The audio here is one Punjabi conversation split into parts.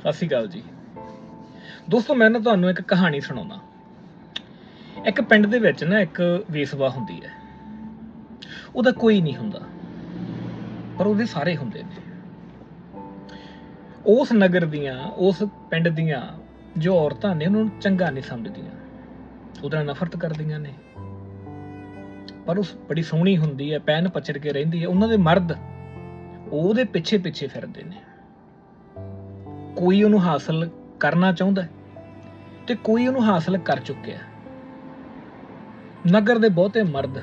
ਸਤਿ ਸ਼੍ਰੀ ਅਕਾਲ ਜੀ। ਦੋਸਤੋ, ਮੈਂ ਨਾ ਤੁਹਾਨੂੰ ਇੱਕ ਕਹਾਣੀ ਸੁਣਾਉਣਾ। ਇੱਕ ਪਿੰਡ ਦੇ ਵਿੱਚ ਨਾ ਇੱਕ ਵੇਸਵਾ ਹੁੰਦੀ ਹੈ। ਉਹਦਾ ਕੋਈ ਨਹੀਂ ਹੁੰਦਾ, ਪਰ ਉਹਦੇ ਸਾਰੇ ਹੁੰਦੇ ਨੇ। ਉਸ ਨਗਰ ਦੀਆਂ, ਉਸ ਪਿੰਡ ਦੀਆਂ ਜੋ ਔਰਤਾਂ ਨੇ, ਉਹਨਾਂ ਨੂੰ ਚੰਗਾ ਨਹੀਂ ਸਮਝਦੀਆਂ। ਉਹਦੇ ਨਾਲ ਨਫ਼ਰਤ ਕਰਦੀਆਂ ਨੇ। ਪਰ ਉਸ ਬੜੀ ਸੋਹਣੀ ਹੁੰਦੀ ਹੈ, ਪੈਨ ਪਚੜ ਕੇ ਰਹਿੰਦੀ ਹੈ। ਉਹਨਾਂ ਦੇ ਮਰਦ ਉਹਦੇ ਪਿੱਛੇ ਪਿੱਛੇ ਫਿਰਦੇ ਨੇ। ਕੋਈ ਉਹਨੂੰ ਹਾਸਲ ਕਰਨਾ ਚਾਹੁੰਦਾ ਹੈ ਤੇ ਕੋਈ ਉਹਨੂੰ ਹਾਸਲ ਕਰ ਚੁੱਕਿਆ ਨਗਰ ਦੇ ਬਹੁਤੇ ਮਰਦ,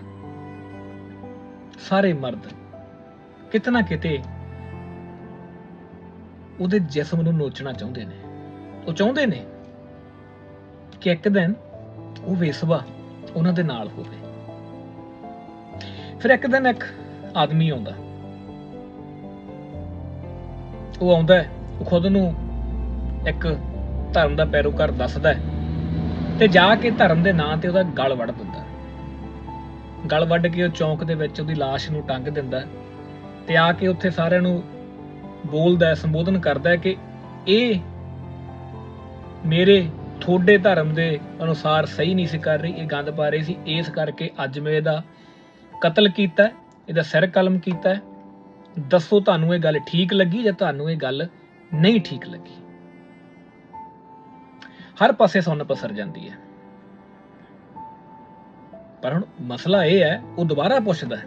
ਸਾਰੇ ਮਰਦ ਕਿਤਨਾ ਕਿਤੇ ਉਹਦੇ ਜਿਸਮ ਨੂੰ ਨੋਚਣਾ ਚਾਹੁੰਦੇ ਨੇ। ਉਹ ਚਾਹੁੰਦੇ ਨੇ ਕਿ ਇੱਕ ਦਿਨ ਉਹ ਵੇਸਵਾ ਉਹਨਾਂ ਦੇ ਨਾਲ ਹੋਵੇ। ਫਿਰ ਇੱਕ ਦਿਨ ਇੱਕ ਆਦਮੀ ਆਉਂਦਾ। ਉਹ ਆਉਂਦਾ ਉਹ ਖੁਦ ਨੂੰ ਇੱਕ ਧਰਮ ਦਾ ਪੈਰੋਕਾਰ ਦੱਸਦਾ ਹੈ। ਤੇ ਜਾ ਕੇ ਧਰਮ ਦੇ ਨਾਂ ਤੇ ਉਹਦਾ ਗਲ ਵੱਢ ਦਿੰਦਾ ਗਲ ਵੱਢ ਕੇ ਉਹ ਚੌਂਕ ਦੇ ਵਿੱਚ ਉਹਦੀ ਲਾਸ਼ ਨੂੰ ਟੰਗ ਦਿੰਦਾ ਹੈ ਤੇ ਆ ਕੇ ਉੱਥੇ ਸਾਰਿਆਂ ਨੂੰ ਬੋਲਦਾ ਸੰਬੋਧਨ ਕਰਦਾ ਕਿ ਇਹ ਮੇਰੇ ਥੋੜੇ ਧਰਮ ਦੇ ਅਨੁਸਾਰ ਸਹੀ ਨਹੀਂ ਸੀ ਕਰ ਰਹੀ, ਇਹ ਗੰਦ ਪਾ ਰਹੀ ਸੀ, ਇਸ ਕਰਕੇ ਅੱਜ ਮੈਂ ਇਹਦਾ ਕਤਲ ਕੀਤਾ ਇਹਦਾ ਸਿਰ ਕਲਮ ਕੀਤਾ ਦੱਸੋ ਤੁਹਾਨੂੰ ਇਹ ਗੱਲ ਠੀਕ ਲੱਗੀ ਜਾਂ ਤੁਹਾਨੂੰ ਇਹ ਗੱਲ ਨਹੀਂ ਠੀਕ ਲੱਗੀ? ਹਰ ਪਾਸੇ ਸੁਣ ਪਸਰ ਜਾਂਦੀ ਹੈ। ਪਰ ਹੁਣ ਮਸਲਾ ਇਹ ਹੈ, ਉਹ ਦੁਬਾਰਾ ਪੁੱਛਦਾ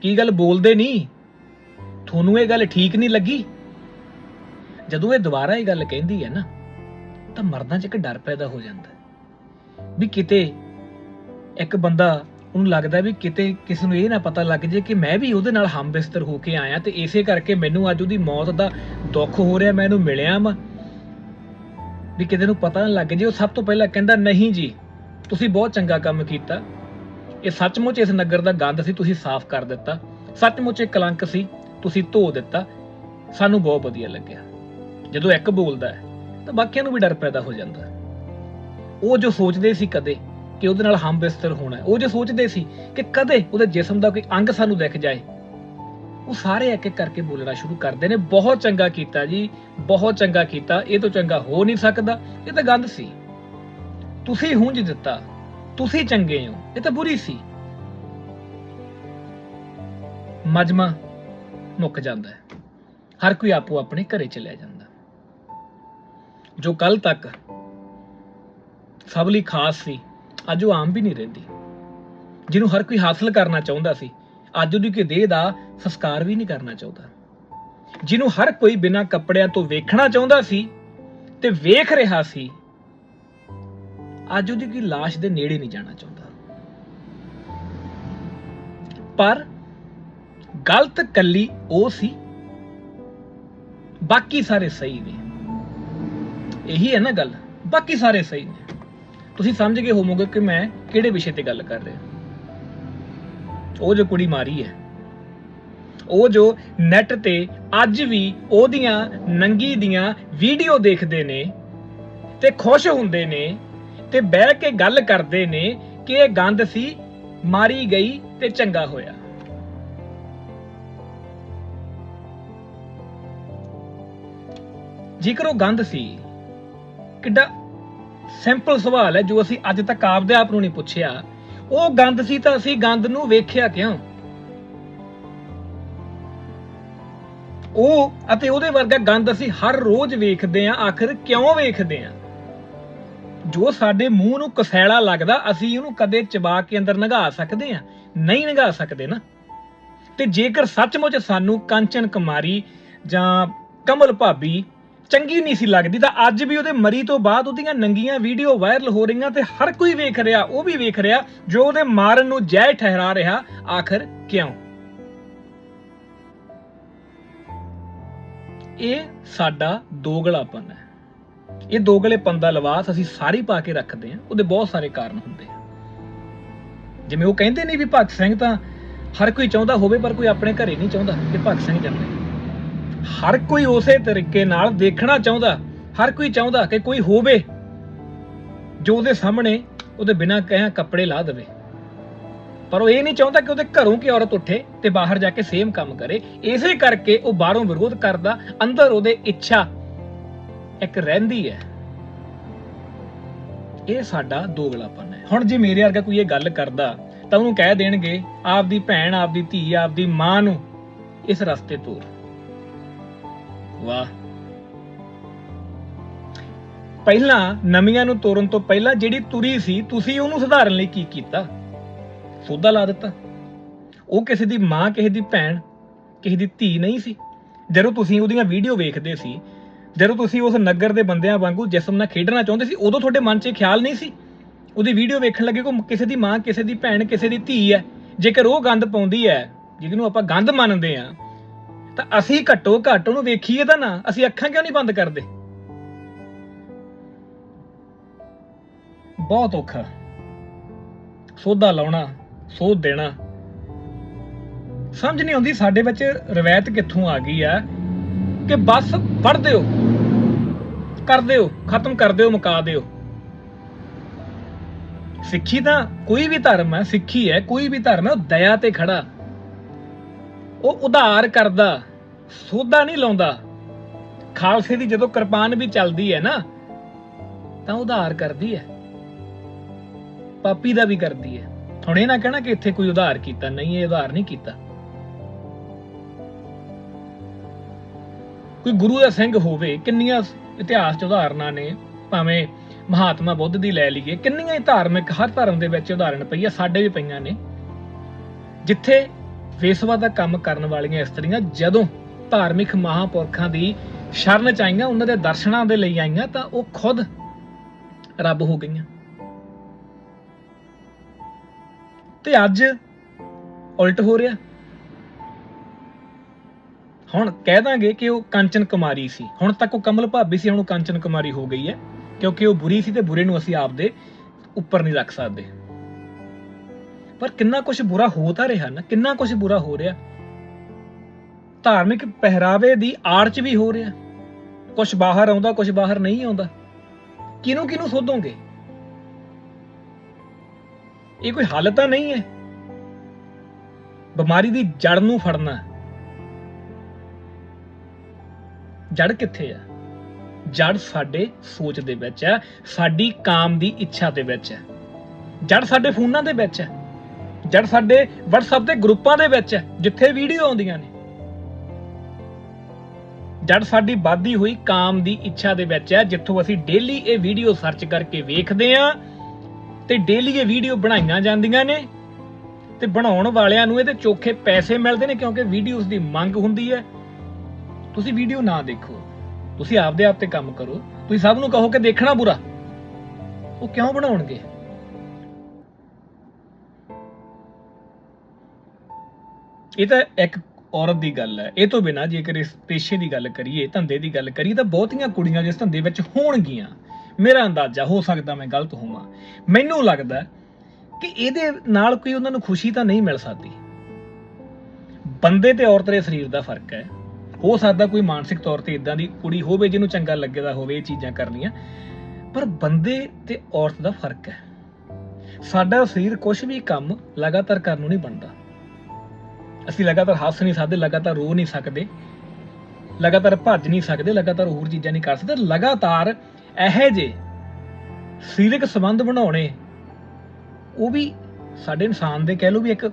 ਕੀ ਗੱਲ ਬੋਲਦੇ ਨਹੀਂ? ਤੁਹਾਨੂੰ ਇਹ ਗੱਲ ਠੀਕ ਨਹੀਂ ਲੱਗੀ? ਜਦੋਂ ਇਹ ਦੁਬਾਰਾ ਇਹ ਗੱਲ ਕਹਿੰਦੀ ਹੈ ਨਾ, ਤਾਂ ਮਰਦਾਂ 'ਚ ਇੱਕ ਡਰ ਪੈਦਾ ਹੋ ਜਾਂਦਾ ਵੀ ਕਿਤੇ ਇੱਕ ਬੰਦਾ ਉਹਨੂੰ ਲੱਗਦਾ ਵੀ ਕਿਤੇ ਕਿਸ ਨੂੰ ਇਹ ਨਾ ਪਤਾ ਲੱਗ ਜੇ ਕਿ ਮੈਂ ਵੀ ਉਹਦੇ ਨਾਲ ਹਮਬਿਸਤਰ ਹੋ ਕੇ ਆਇਆ ਤੇ ਇਸੇ ਕਰਕੇ ਮੈਨੂੰ ਅੱਜ ਉਹਦੀ ਮੌਤ ਦਾ ਦੁੱਖ ਹੋ ਰਿਹਾ, ਮੈਂ ਇਹਨੂੰ ਮਿਲਿਆ ਵਾਂ। ਵੀ ਕਿਤੇ ਨੂੰ ਪਤਾ ਨਾ ਲੱਗ ਜੇ, ਉਹ ਸਭ ਤੋਂ ਪਹਿਲਾਂ ਕਹਿੰਦਾ, ਨਹੀਂ ਜੀ, ਤੁਸੀਂ ਬਹੁਤ ਚੰਗਾ ਕੰਮ ਕੀਤਾ। ਇਹ ਸੱਚਮੁੱਚ ਇਸ ਨਗਰ ਦਾ ਗੰਦ ਸੀ, ਤੁਸੀਂ ਸਾਫ਼ ਕਰ ਦਿੱਤਾ। ਸੱਚਮੁੱਚ ਇਹ ਕਲੰਕ ਸੀ, ਤੁਸੀਂ ਧੋ ਦਿੱਤਾ। ਸਾਨੂੰ ਬਹੁਤ ਵਧੀਆ ਲੱਗਿਆ। ਜਦੋਂ ਇੱਕ ਬੋਲਦਾ ਹੈ, ਤਾਂ ਬਾਕੀਆਂ ਨੂੰ ਵੀ ਡਰ ਪੈਦਾ ਹੋ ਜਾਂਦਾ। ਉਹ ਜੋ ਸੋਚਦੇ ਸੀ ਕਦੇ ਕਿ ਉਹਦੇ ਨਾਲ ਹਮ ਬਿਸਤਰ ਹੋਣਾ ਉਹ ਜੋ ਸੋਚਦੇ ਸੀ ਕਿ ਕਦੇ ਉਹਦੇ ਜਿਸਮ ਦਾ ਕੋਈ ਅੰਗ ਸਾਨੂੰ ਦਿਖ ਜਾਏ ਉਹ ਸਾਰੇ ਇੱਕ ਇੱਕ ਕਰਕੇ ਬੋਲਣਾ ਸ਼ੁਰੂ ਕਰਦੇ ਨੇ। ਬਹੁਤ ਚੰਗਾ ਕੀਤਾ ਜੀ, ਬਹੁਤ ਚੰਗਾ ਕੀਤਾ। ਇਹ ਤੋਂ ਚੰਗਾ ਹੋ ਨਹੀਂ ਸਕਦਾ। ਇਹ ਤਾਂ ਗੰਦ ਸੀ। ਤੁਸੀਂ ਹੁੰਝ ਦਿੱਤਾ। ਤੁਸੀਂ ਚੰਗੇ ਹੋ। ਇਹ ਤਾਂ ਬੁਰੀ ਸੀ। ਮਜਮਾ ਮੁੱਕ ਜਾਂਦਾ ਹੈ। ਹਰ ਕੋਈ ਆਪੋ ਆਪਣੇ ਘਰੇ ਚਲਿਆ ਜਾਂਦਾ। ਜੋ ਕੱਲ ਤੱਕ ਸਭ ਲਈ ਖਾਸ ਸੀ, ਅੱਜ ਉਹ ਆਮ ਵੀ ਨਹੀਂ ਰਹਿੰਦੀ। ਜਿਹਨੂੰ ਹਰ ਕੋਈ ਹਾਸਲ ਕਰਨਾ ਚਾਹੁੰਦਾ ਸੀ, ਅੱਜ ਉਹਦੀ ਕਿ ਦੇਹ ਦਾ ਸੰਸਕਾਰ ਵੀ ਨਹੀਂ ਕਰਨਾ ਚਾਹੁੰਦਾ। ਜਿਹਨੂੰ ਹਰ ਕੋਈ ਬਿਨਾਂ ਕੱਪੜਿਆਂ ਤੋਂ ਵੇਖਣਾ ਚਾਹੁੰਦਾ ਸੀ ਤੇ ਵੇਖ ਰਿਹਾ ਸੀ, ਅੱਜ ਉਹਦੀ ਕੀ লাশ ਦੇ ਨੇੜੇ ਨਹੀਂ ਜਾਣਾ ਚਾਹੁੰਦਾ। ਪਰ ਗਲਤ ਕੱਲੀ ਉਹ ਸੀ, ਬਾਕੀ ਸਾਰੇ ਸਹੀ ਨੇ। ਇਹੀ ਹੈ ਨਾ ਗੱਲ, ਬਾਕੀ ਸਾਰੇ ਸਹੀ ਨੇ। ਤੁਸੀਂ ਸਮਝ ਗਏ ਹੋਵੋਗੇ ਕਿ ਮੈਂ ਕਿਹੜੇ ਵਿਸ਼ੇ ਤੇ ਗੱਲ ਕਰ ਰਿਹਾ। ਉਹ ਜੋ ਕੁੜੀ ਮਾਰੀ ਹੈ ਉਹ ਜੋ ਨੈਟ ਤੇ ਅੱਜ ਵੀ ਉਹਦੀਆਂ ਨੰਗੀ ਦੀਆਂ ਵੀਡੀਓ ਦੇਖਦੇ ਨੇ ਤੇ ਖੁਸ਼ ਹੁੰਦੇ ਨੇ ਤੇ ਬਹਿ ਕੇ ਗੱਲ ਕਰਦੇ ਨੇ ਕਿ ਇਹ ਗੰਦ ਸੀ, ਮਾਰੀ ਗਈ ਤੇ ਚੰਗਾ ਹੋਇਆ। ਜੇਕਰ ਉਹ ਗੰਦ ਸੀ, ਕਿੱਡਾ ਸਿੰਪਲ ਸਵਾਲ ਹੈ ਜੋ ਅਸੀਂ ਅੱਜ ਤੱਕ ਆਪਦੇ ਆਪ ਨੂੰ ਨਹੀਂ ਪੁੱਛਿਆ। ਉਹ ਗੰਦ ਸੀ ਤਾਂ ਅਸੀਂ ਗੰਦ ਨੂੰ ਵੇਖਿਆ ਕਿਉਂ? ਉਹ ਅਤੇ ਉਹਦੇ ਵਰਗਾ ਗੰਦ ਅਸੀਂ ਹਰ ਰੋਜ਼ ਵੇਖਦੇ ਆਂ ਆਖਰ ਕਿਉਂ ਵੇਖਦੇ ਆਂ ਜੋ ਸਾਡੇ ਮੂੰਹ ਨੂੰ ਕਸੈਲਾ ਲੱਗਦਾ, ਅਸੀਂ ਉਹਨੂੰ ਕਦੇ ਚਬਾ ਕੇ ਅੰਦਰ ਨਗਾ ਸਕਦੇ ਆਂ ਨਹੀਂ ਨਗਾ ਸਕਦੇ ਨਾ। ਤੇ ਜੇਕਰ ਸੱਚਮੁੱਚ ਸਾਨੂੰ ਕੰਚਨ ਕੁਮਾਰੀ ਜਾਂ ਕਮਲ ਭਾਬੀ ਚੰਗੀ ਨਹੀਂ ਸੀ ਲੱਗਦੀ, ਤਾਂ ਅੱਜ ਵੀ ਉਹਦੇ ਮਰੀ ਤੋਂ ਬਾਅਦ ਉਹਦੀਆਂ ਨੰਗੀਆਂ ਵੀਡੀਓ ਵਾਇਰਲ ਹੋ ਰਹੀਆਂ ਤੇ ਹਰ ਕੋਈ ਵੇਖ ਰਿਹਾ, ਉਹ ਵੀ ਵੇਖ ਰਿਹਾ, ਜੋ ਉਹਦੇ ਮਾਰਨ ਨੂੰ ਜੈ ਠਹਿਰਾ ਰਿਹਾ, ਆਖਰ ਕਿਉਂ? ਇਹ ਸਾਡਾ ਦੋਗਲਾਪਨ ਹੈ। ਇਹ ਦੋਗਲੇਪਨ ਦਾ ਲਵਾਸ ਅਸੀਂ ਸਾਰੀ ਪਾ ਕੇ ਰੱਖਦੇ ਹਾਂ, ਉਹਦੇ ਬਹੁਤ ਸਾਰੇ ਕਾਰਨ ਹੁੰਦੇ ਆ। ਜਿਵੇਂ ਉਹ ਕਹਿੰਦੇ ਨਹੀਂ ਵੀ ਭਗਤ ਸਿੰਘ ਤਾਂ ਹਰ ਕੋਈ ਚਾਹੁੰਦਾ ਹੋਵੇ ਪਰ ਕੋਈ ਆਪਣੇ ਘਰੇ ਨਹੀਂ ਚਾਹੁੰਦਾ ਕਿ ਭਗਤ ਸਿੰਘ ਜੰਮੇ। ਹਰ ਕੋਈ ਉਸੇ ਤਰੀਕੇ ਨਾਲ ਦੇਖਣਾ ਚਾਹੁੰਦਾ, ਹਰ ਕੋਈ ਚਾਹੁੰਦਾ ਕਿ ਕੋਈ ਹੋਵੇ, ਜੋ ਉਹਦੇ ਸਾਹਮਣੇ ਉਹਦੇ ਬਿਨਾਂ ਕਹਿਆ ਕੱਪੜੇ ਲਾ ਦੇਵੇ। ਪਰ ਉਹ ਇਹ ਨਹੀਂ ਚਾਹੁੰਦਾ ਕਿ ਉਹਦੇ ਘਰੋਂ ਕਿ ਔਰਤ ਉੱਠੇ ਤੇ ਬਾਹਰ ਜਾ ਕੇ ਸੇਮ ਕੰਮ ਕਰੇ। ਇਸੇ ਕਰਕੇ ਉਹ ਬਾਹਰੋਂ ਵਿਰੋਧ ਕਰਦਾ, ਅੰਦਰ ਉਹਦੇ ਇੱਛਾ ਇੱਕ ਰਹਿੰਦੀ ਹੈ। ਇਹ ਸਾਡਾ ਦੋਗਲਾਪਨ ਹੈ। ਹੁਣ ਜੇ ਮੇਰੇ ਵਰਗਾ ਕੋਈ ਇਹ ਗੱਲ ਕਰਦਾ, ਤਾਂ ਉਹਨੂੰ ਕਹਿ ਦੇਣਗੇ, ਆਪਦੀ ਭੈਣ, ਆਪਦੀ ਧੀ, ਆਪਦੀ ਮਾਂ ਨੂੰ ਇਸ ਰਸਤੇ ਤੋਰ ਵਾਹ। ਪਹਿਲਾਂ ਨਵੀਆਂ ਨੂੰ ਤੋਰਨ ਤੋਂ ਪਹਿਲਾਂ ਜਿਹੜੀ ਤੁਰੀ ਸੀ, ਤੁਸੀਂ ਉਹਨੂੰ ਸੁਧਾਰਨ ਲਈ ਕੀ ਕੀਤਾ? ਸੌਦਾ ਲਾ ਦਿੱਤਾ। ਉਹ ਕਿਸੇ ਦੀ ਮਾਂ, ਕਿਸੇ ਦੀ ਭੈਣ, ਕਿਸੇ ਦੀ ਧੀ ਨਹੀਂ ਸੀ। ਜਦੋਂ ਤੁਸੀਂ ਉਹਦੀਆਂ ਵੀਡੀਓ ਵੇਖਦੇ ਸੀ, ਜਦੋਂ ਤੁਸੀਂ ਉਸ ਨਗਰ ਦੇ ਬੰਦਿਆਂ ਵਾਂਗੂ ਜਿਸਮ ਨਾਲ ਖੇਡਣਾ ਚਾਹੁੰਦੇ ਸੀ, ਉਦੋਂ ਤੁਹਾਡੇ ਮਨ 'ਚ ਖਿਆਲ ਨਹੀਂ ਸੀ? ਉਹਦੀ ਵੀਡੀਓ ਵੇਖਣ ਲੱਗੇ ਕੋ ਕਿਸੇ ਦੀ ਮਾਂ, ਕਿਸੇ ਦੀ ਭੈਣ, ਕਿਸੇ ਦੀ ਧੀ ਹੈ। ਜੇਕਰ ਉਹ ਗੰਦ ਪਾਉਂਦੀ ਹੈ, ਜਿਹਨੂੰ ਆਪਾਂ ਗੰਦ ਮੰਨਦੇ ਆ ਤਾਂ ਅਸੀਂ ਘੱਟੋ ਘੱਟ ਉਹਨੂੰ ਵੇਖੀਏ ਤਾਂ ਨਾ, ਅਸੀਂ ਅੱਖਾਂ ਕਿਉਂ ਨਹੀਂ ਬੰਦ ਕਰਦੇ? ਬਹੁਤ ਔਖਾ। ਸੋਧਾ ਲਾਉਣਾ ਸੋਧ ਦੇਣਾ। ਸਮਝ ਨਹੀਂ ਆਉਂਦੀ ਸਾਡੇ ਵਿੱਚ ਰਵਾਇਤ ਕਿੱਥੋਂ ਆ ਗਈ ਆ ਕਿ ਬਸ ਪੜ ਦਿਓ, ਕਰ ਦਿਓ, ਖਤਮ ਕਰ ਦਿਓ, ਮੁਕਾ ਦਿਓ। ਸਿੱਖੀ ਤਾਂ ਕੋਈ ਵੀ ਧਰਮ ਹੈ, ਸਿੱਖੀ ਹੈ, ਕੋਈ ਵੀ ਧਰਮ ਹੈ, ਉਹ ਦਇਆ ਤੇ ਖੜਾ। ਉਹ ਉਧਾਰ ਕਰਦਾ, ਸੋਧਾ ਨਹੀਂ ਲਾਉਂਦਾ। ਖਾਲਸੇ ਦੀ ਜਦੋਂ ਕਿਰਪਾਨ ਵੀ ਚੱਲਦੀ ਹੈ ਨਾ, ਤਾਂ ਉਧਾਰ ਕਰਦੀ ਹੈ। ਪਾਪੀ ਦਾ ਵੀ ਕਰਦੀ ਹੈ। ਹੁਣ ਇਹ ਨਾ ਕਹਿਣਾ ਕਿ ਇੱਥੇ ਕੋਈ ਉਧਾਰ ਕੀਤਾ, ਨਹੀਂ, ਇਹ ਉਧਾਰ ਨਹੀਂ ਕੀਤਾ। ਕੋਈ ਗੁਰੂ ਦਾ ਸਿੰਘ ਹੋਵੇ, ਕਿੰਨੀਆਂ ਇਤਿਹਾਸ ਚ ਉਦਾਹਰਨਾਂ ਨੇ, ਭਾਵੇਂ ਮਹਾਤਮਾ ਬੁੱਧ ਦੀ ਲੈ ਲਈਏ, ਕਿੰਨੀਆਂ ਹੀ ਧਾਰਮਿਕ, ਹਰ ਧਰਮ ਦੇ ਵਿੱਚ ਉਦਾਹਰਣ ਪਈ ਆ ਸਾਡੇ ਵੀ ਪਈਆਂ ਨੇ। ਜਿੱਥੇ ਵੇਸਵਾ ਦਾ ਕੰਮ ਕਰਨ ਵਾਲੀਆਂ ਇਸਤਰੀਆਂ ਜਦੋਂ ਧਾਰਮਿਕ ਮਹਾਪੁਰਖਾਂ ਦੀ ਸ਼ਰਨ ਚ ਆਈਆਂ, ਉਹਨਾਂ ਦੇ ਦਰਸ਼ਨਾਂ ਦੇ ਲਈ ਆਈਆਂ, ਤਾਂ ਉਹ ਖੁਦ ਰੱਬ ਹੋ ਗਈਆਂ। ਤੇ ਅੱਜ ਉਲਟ ਹੋ ਰਿਹਾ। ਹੁਣ ਕਹਿ ਦਾਂਗੇ ਕਿ ਉਹ ਕੰਚਨ ਕੁਮਾਰੀ ਸੀ। ਹੁਣ ਤੱਕ ਉਹ ਕਮਲ ਭਾਬੀ ਸੀ, ਹੁਣ ਉਹ ਕੰਚਨ ਕੁਮਾਰੀ ਹੋ ਗਈ ਹੈ, ਕਿਉਂਕਿ ਉਹ ਬੁਰੀ ਸੀ ਤੇ ਬੁਰੇ ਨੂੰ ਅਸੀਂ ਆਪਦੇ ਉੱਪਰ ਨਹੀਂ ਰੱਖ ਸਕਦੇ। ਪਰ ਕਿੰਨਾ ਕੁਝ ਬੁਰਾ ਹੋ ਤਾਂ ਰਿਹਾ ਨਾ, ਕਿੰਨਾ ਕੁਝ ਬੁਰਾ ਹੋ ਰਿਹਾ। ਧਾਰਮਿਕ ਪਹਿਰਾਵੇ ਦੀ ਆੜ ਚ ਵੀ ਹੋ ਰਿਹਾ। ਕੁਝ ਬਾਹਰ ਆਉਂਦਾ ਕੁਝ ਬਾਹਰ ਨਹੀਂ ਆਉਂਦਾ। ਕਿਹਨੂੰ ਕਿਹਨੂੰ ਸੋਧੋਗੇ? ਇਹ ਕੋਈ ਹੱਲ ਤਾਂ ਨਹੀਂ ਹੈ। ਬਿਮਾਰੀ ਦੀ ਜੜ ਨੂੰ ਫੜਨਾ। ਜੜ ਕਿੱਥੇ ਆ ਜੜ ਸਾਡੇ ਸੋਚ ਦੇ ਵਿੱਚ ਹੈ, ਸਾਡੀ ਕਾਮ ਦੀ ਇੱਛਾ ਦੇ ਵਿੱਚ ਹੈ। ਜੜ ਸਾਡੇ ਫੋਨਾਂ ਦੇ ਵਿੱਚ ਹੈ। ਜੜ ਸਾਡੇ WhatsApp ਦੇ ਗਰੁੱਪਾਂ ਦੇ ਵਿੱਚ ਹੈ, ਜਿੱਥੇ ਵੀਡੀਓ ਆਉਂਦੀਆਂ ਨੇ। ਜੜ ਸਾਡੀ ਵਾਧੀ ਹੋਈ ਕਾਮ ਦੀ ਇੱਛਾ ਦੇ ਵਿੱਚ ਹੈ, ਜਿੱਥੋਂ ਅਸੀਂ ਡੇਲੀ ਇਹ ਵੀਡੀਓ ਸਰਚ ਕਰਕੇ ਵੇਖਦੇ ਆਂ ਤੇ ਡੇਲੀ ਇਹ ਵੀਡੀਓ ਬਣਾਈਆਂ ਜਾਂਦੀਆਂ ਨੇ ਤੇ ਬਣਾਉਣ ਵਾਲਿਆਂ ਨੂੰ ਇਹਦੇ ਚੋਖੇ ਪੈਸੇ ਮਿਲਦੇ ਨੇ ਕਿਉਂਕਿ ਵੀਡੀਓਜ਼ ਦੀ ਮੰਗ ਹੁੰਦੀ ਹੈ। ਤੁਸੀਂ ਵੀਡੀਓ ਨਾ ਦੇਖੋ। ਤੁਸੀਂ ਆਪਦੇ ਆਪ ਤੇ ਕੰਮ ਕਰੋ। ਤੁਸੀਂ ਸਭ ਨੂੰ ਕਹੋ ਕਿ ਦੇਖਣਾ ਬੁਰਾ। ਉਹ ਕਿਉਂ ਬਣਾਉਣਗੇ? ਇਹ ਤਾਂ ਇੱਕ ਔਰਤ ਦੀ ਗੱਲ ਹੈ। ਇਹ ਤੋਂ ਬਿਨਾ ਜੇਕਰ ਇਸ ਪੇਸ਼ੇ ਦੀ ਗੱਲ ਕਰੀਏ, ਧੰਦੇ ਦੀ ਗੱਲ ਕਰੀਏ, ਤਾਂ ਬਹੁਤੀਆਂ ਕੁੜੀਆਂ ਜਿਸ ਧੰਦੇ ਵਿੱਚ ਹੋਣਗੀਆਂ। ਮੇਰਾ ਅੰਦਾਜ਼ਾ, ਹੋ ਸਕਦਾ ਮੈਂ ਗਲਤ ਹੋਵਾਂ। ਮੈਨੂੰ ਲੱਗਦਾ ਕਿ ਇਹਦੇ ਨਾਲ ਕੋਈ ਉਹਨਾਂ ਨੂੰ ਖੁਸ਼ੀ ਤਾਂ ਨਹੀਂ ਮਿਲ ਸਕਦੀ। ਬੰਦੇ ਤੇ ਔਰਤ ਦੇ ਸਰੀਰ ਦਾ ਫ਼ਰਕ ਹੈ। ਹੋ ਸਕਦਾ ਕੋਈ ਮਾਨਸਿਕ ਤੌਰ ਤੇ ਇਦਾਂ ਦੀ ਕੁੜੀ ਹੋਵੇ ਜਿਹਨੂੰ ਚੰਗਾ ਲੱਗਦਾ ਹੋਵੇ, ਇਹ ਚੀਜ਼ਾਂ ਕਰਨੀਆਂ। ਪਰ ਬੰਦੇ ਤੇ ਔਰਤ ਦਾ ਫ਼ਰਕ ਹੈ। ਸਾਡਾ ਸਰੀਰ ਕੁਝ ਵੀ ਕੰਮ ਲਗਾਤਾਰ ਕਰਨ ਨੂੰ ਨਹੀਂ ਬਣਦਾ। ਅਸੀਂ ਲਗਾਤਾਰ ਹੱਸ ਨਹੀਂ ਸਕਦੇ, ਲਗਾਤਾਰ ਰੋ ਨਹੀਂ ਸਕਦੇ, ਲਗਾਤਾਰ ਭੱਜ ਨਹੀਂ ਸਕਦੇ, ਲਗਾਤਾਰ ਹੋਰ ਚੀਜ਼ਾਂ ਨਹੀਂ ਕਰ ਸਕਦੇ। ਲਗਾਤਾਰ ਇਹੋ ਜੇ ਸਰੀਰਕ ਸੰਬੰਧ ਬਣਾਉਣੇ, ਉਹ ਵੀ ਸਾਡੇ ਇਨਸਾਨ ਦੇ ਕਹਿ ਲਓ ਵੀ ਇੱਕ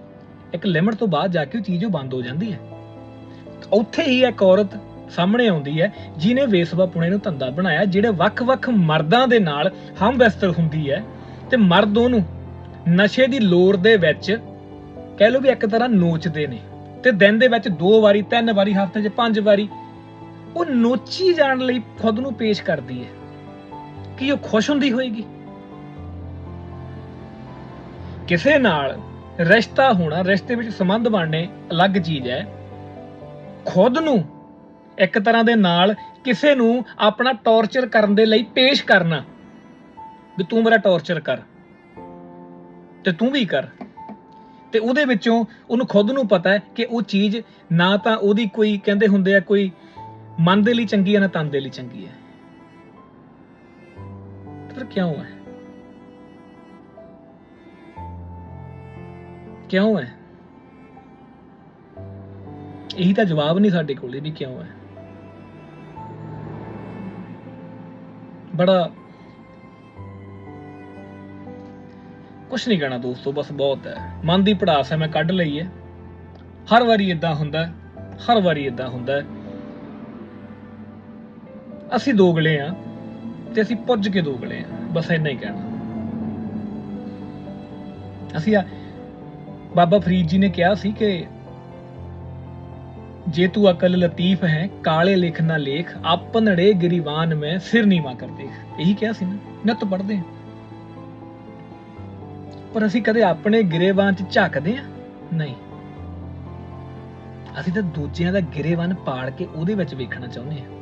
ਇੱਕ ਲਿਮਟ ਤੋਂ ਬਾਅਦ ਜਾ ਕੇ ਉਹ ਚੀਜ਼ ਉਹ ਬੰਦ ਹੋ ਜਾਂਦੀ ਹੈ। ਉੱਥੇ ਹੀ ਇੱਕ ਔਰਤ ਸਾਹਮਣੇ ਆਉਂਦੀ ਹੈ ਜਿਨੇ ਵੇਸਵਾ ਪੁਣੇ ਨੂੰ ਧੰਦਾ ਬਣਾਇਆ, ਜਿਹੜੇ ਵੱਖ-ਵੱਖ ਮਰਦਾਂ ਦੇ ਨਾਲ ਹਮਬਸਤਰ ਹੁੰਦੀ ਹੈ, ਤੇ ਮਰਦ ਉਹਨੂੰ ਨਸ਼ੇ ਦੀ ਲੋਰ ਦੇ ਵਿੱਚ ਕਹਿ ਲਓ ਵੀ ਇੱਕ ਤਰ੍ਹਾਂ ਨੋਚਦੇ ਨੇ। ਤੇ ਦਿਨ ਦੇ ਵਿੱਚ ਦੋ ਵਾਰੀ, ਤਿੰਨ ਵਾਰੀ, ਹਫ਼ਤੇ 'ਚ ਪੰਜ ਵਾਰੀ, ਉਹ ਨੋਚੀ ਜਾਣ ਲਈ ਖੁਦ ਨੂੰ ਪੇਸ਼ ਕਰਦੀ ਹੈ। ਕੀ ਉਹ ਖੁਸ਼ ਹੁੰਦੀ ਹੋਏਗੀ? ਕਿਸੇ ਨਾਲ ਰਿਸ਼ਤਾ ਹੋਣਾ, ਰਿਸ਼ਤੇ ਵਿੱਚ ਸੰਬੰਧ ਬਣਨੇ ਅਲੱਗ ਚੀਜ਼ ਹੈ। ਖੁਦ ਨੂੰ ਇੱਕ ਤਰ੍ਹਾਂ ਦੇ ਨਾਲ ਕਿਸੇ ਨੂੰ ਆਪਣਾ ਟੌਰਚਰ ਕਰਨ ਦੇ ਲਈ ਪੇਸ਼ ਕਰਨਾ। ਵੀ ਤੂੰ ਮੇਰਾ ਟੌਰਚਰ ਕਰ ਤੇ ਤੂੰ ਵੀ ਕਰ। ਤੇ ਉਹਦੇ ਵਿੱਚੋਂ ਉਹਨੂੰ ਖੁਦ ਨੂੰ ਪਤਾ ਹੈ ਕਿ ਉਹ ਚੀਜ਼ ਨਾ ਤਾਂ ਉਹਦੀ ਕੋਈ ਕਹਿੰਦੇ ਹੁੰਦੇ ਆ, ਕੋਈ ਮਨ ਦੇ ਲਈ ਚੰਗੀ ਹੈ, ਨਾ ਤਨ ਦੇ ਲਈ ਚੰਗੀ ਹੈ। ਪਰ ਕਿਉਂ ਹੈ ਕਿਉਂ ਹੈ ਇਹੀ ਤਾਂ ਜਵਾਬ ਨਹੀਂ ਸਾਡੇ ਕੋਲ ਵੀ ਕਿਉਂ ਹੈ। ਬੜਾ ਕੁਛ ਨਹੀਂ ਕਹਿਣਾ ਦੋਸਤੋ ਬਸ ਬਹੁਤ ਹੈ। ਮਨ ਦੀ ਪੜਾਸ ਹੈ ਮੈਂ ਕੱਢ ਲਈ ਹੈ। ਹਰ ਵਾਰੀ ਇਦਾਂ ਹੁੰਦਾ ਹੈ, ਹਰ ਵਾਰੀ ਇਦਾਂ ਹੁੰਦਾ ਹੈ। ਅਸੀਂ ਦੋਗਲੇ ਆ ਤੇ ਅਸੀਂ ਪੁੱਜ ਕੇ ਦੋਗਲੇ ਆ। ਬਸ ਇੰਨਾ ਹੀ ਕਹਿਣਾ। ਅਸੀਂ ਆ ਬਾਬਾ ਫਰੀਦ ਜੀ ਨੇ ਕਿਹਾ ਸੀ ਕਿ ਜੇ ਤੂੰ ਅਕਲ ਲਤੀਫ ਹੈ, ਕਾਲੇ ਲਿਖ ਨਾ ਲੇਖ ਆਪਨੜੇ ਗਰੀਵਾਨ ਮੈਂ ਸਿਰ ਨੀਵਾ ਕਰ ਦੇਖ। ਇਹੀ ਕਿਹਾ ਸੀ ਨਾ। ਨਿਤ ਪੜਦੇ ਹਾਂ ਪਰ ਅਸੀਂ ਕਦੇ ਆਪਣੇ ਗਰੇਵਾਨ ਚ ਝਾਕਦੇ ਆ? ਨਹੀਂ। ਅਸੀਂ ਤਾਂ ਦੂਜਿਆਂ ਦਾ ਗਰੇਵਾਨ ਪਾੜ ਕੇ ਉਹਦੇ ਵਿੱਚ ਵੇਖਣਾ ਚਾਹੁੰਦੇ ਆ।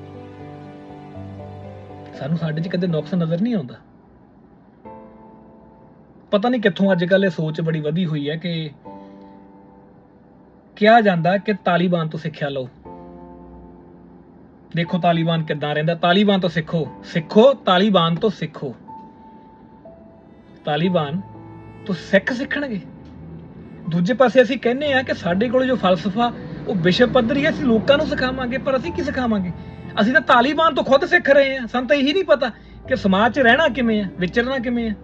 ਸਾਨੂੰ ਸਾਡੇ 'ਚ ਕਦੇ ਨੁਕਸ ਨਜ਼ਰ ਨਹੀਂ ਆਉਂਦਾ। ਪਤਾ ਨਹੀਂ ਕਿੱਥੋਂ ਅੱਜ ਕੱਲ ਇਹ ਸੋਚ ਬੜੀ ਵਧੀ ਹੋਈ ਹੈ ਕਿ ਕਿਹਾ ਜਾਂਦਾ ਕਿ ਤਾਲੀਬਾਨ ਤੋਂ ਸਿੱਖਿਆ ਲਓ। ਦੇਖੋ ਤਾਲੀਬਾਨ ਕਿੱਦਾਂ ਰਹਿੰਦਾ। ਤਾਲੀਬਾਨ ਤੋਂ ਸਿੱਖੋ। ਸਿੱਖੋ, ਤਾਲੀਬਾਨ ਤੋਂ ਸਿੱਖੋ। ਤਾਲੀਬਾਨ ਤੋਂ ਸਿੱਖ ਸਿੱਖਣਗੇ। ਦੂਜੇ ਪਾਸੇ ਅਸੀਂ ਕਹਿੰਦੇ ਆ ਕਿ ਸਾਡੇ ਕੋਲ ਜੋ ਫਲਸਫਾ, ਉਹ ਵਿਸ਼ਵ ਪੱਧਰੀ ਹੈ, ਅਸੀਂ ਲੋਕਾਂ ਨੂੰ ਸਿਖਾਵਾਂਗੇ, ਪਰ ਅਸੀਂ ਕੀ ਸਿਖਾਵਾਂਗੇ? ਅਸੀਂ ਤਾਂ ਤਾਲੀਬਾਨ ਤੋਂ ਖੁਦ ਸਿੱਖ ਰਹੇ ਹਾਂ। ਸਾਨੂੰ ਤਾਂ ਇਹੀ ਨਹੀਂ ਪਤਾ ਕਿ ਸਮਾਜ 'ਚ ਰਹਿਣਾ ਕਿਵੇਂ ਹੈ, ਵਿਚਰਨਾ ਕਿਵੇਂ ਹੈ।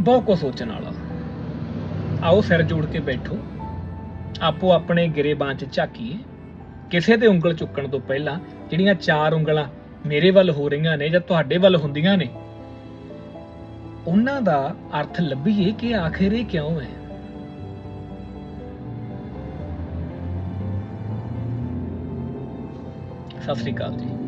ਬਹੁਤ ਕੁਝ ਸੋਚਣ ਵਾਲਾ। ਆਓ ਸਿਰ ਜੋੜ ਕੇ ਬੈਠੋ। ਆਪੋ ਆਪਣੇ ਗਿਰੇਬਾਂ 'ਚ ਝਾਕੀਏ। ਕਿਸੇ ਤੇ ਉਂਗਲ ਚੁੱਕਣ ਤੋਂ ਪਹਿਲਾਂ ਜਿਹੜੀਆਂ ਚਾਰ ਉਂਗਲਾਂ ਮੇਰੇ ਵੱਲ ਹੋ ਰਹੀਆਂ ਨੇ ਜਾਂ ਤੁਹਾਡੇ ਵੱਲ ਹੁੰਦੀਆਂ ਨੇ, ਉਹਨਾਂ ਦਾ ਅਰਥ ਲੱਭੀਏ ਕਿ ਆਖਿਰ ਇਹ ਕਿਉਂ ਹੈ? ਸਤਿ ਸ੍ਰੀ ਅਕਾਲ ਜੀ।